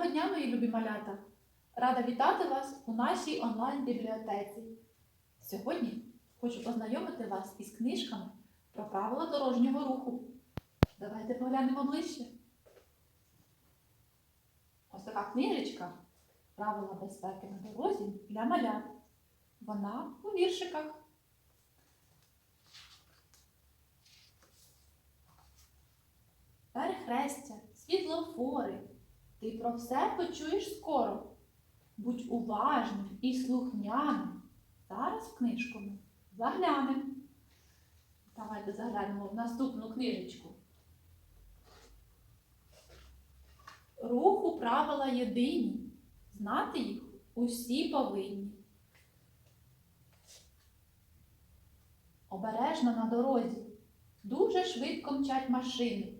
Доброго дня, мої любі малята! Рада вітати вас у нашій онлайн-бібліотеці. Сьогодні хочу познайомити вас із книжками про правила дорожнього руху. Давайте поглянемо ближче. Ось така книжечка Правила безпеки на дорозі для малят. Вона у віршиках. Перехрестя, світлофори. Ти про все почуєш скоро. Будь уважним і слухняним. Зараз в книжку заглянемо. Давайте заглянемо в наступну книжечку. Руху правила єдині. Знати їх усі повинні. Обережно на дорозі. Дуже швидко мчать машини.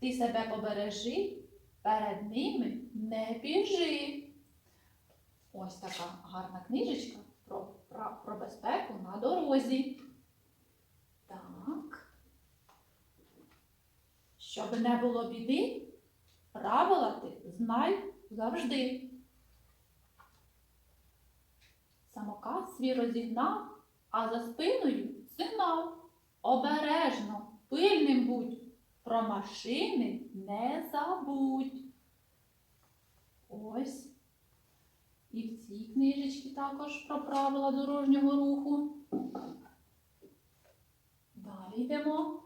Ти себе побережи, перед ними не біжи. Ось така гарна книжечка про, про, про безпеку на дорозі. Так. Щоб не було біди, правила ти знай завжди. Самокат свій розігнав, а за спиною сигнал. Обережно, пильним будь, про машини не забудь. Ось. І в цій книжечці також про правила дорожнього руху. Далі йдемо.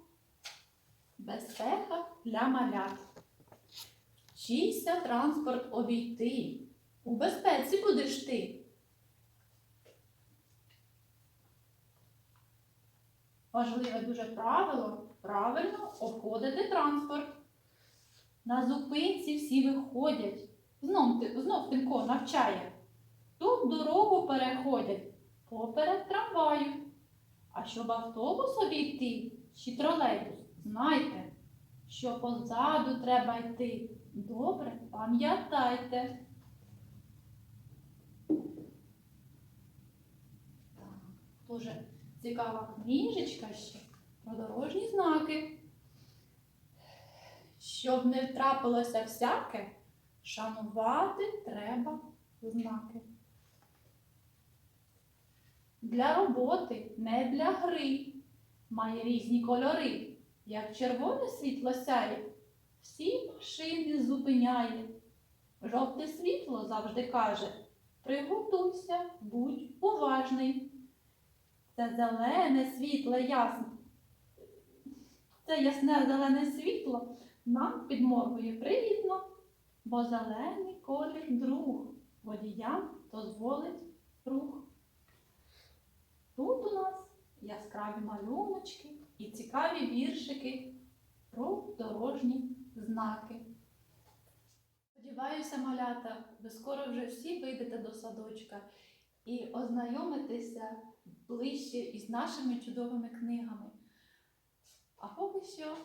Безпека для малят. Вчися транспорт обійти. У безпеці будеш ти. Важливе дуже правило правильно обходити транспорт. На зупинці всі виходять. Знов, Тимко навчає. Тут дорогу переходять поперед трамваю. А щоб автобус обійти чи тролейбус, знайте, що позаду треба йти. Добре, пам'ятайте. Так, дуже цікава книжечка ще про дорожні знаки. Щоб не трапилося всяке, шанувати треба знаки. Для роботи, не для гри, має різні кольори. Як червоне світло сяє, всі машини зупиняє. Жовте світло завжди каже, приготуйся, будь уважний. Це зелене світло ясне. Це ясне зелене світло нам підморгує привітно, бо зелений колір друг водіям дозволить рух. Тут у нас яскраві малюночки і цікаві віршики про дорожні знаки. Сподіваюся, малята, ви скоро вже всі вийдете до садочка і ознайомитися ближче із нашими чудовими книгами. А поки що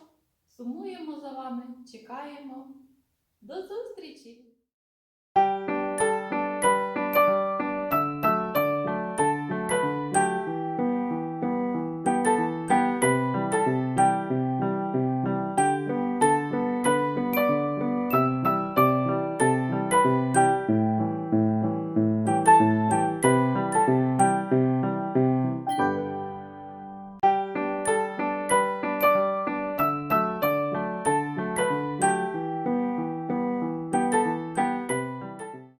сумуємо за вами, чекаємо. До зустрічі!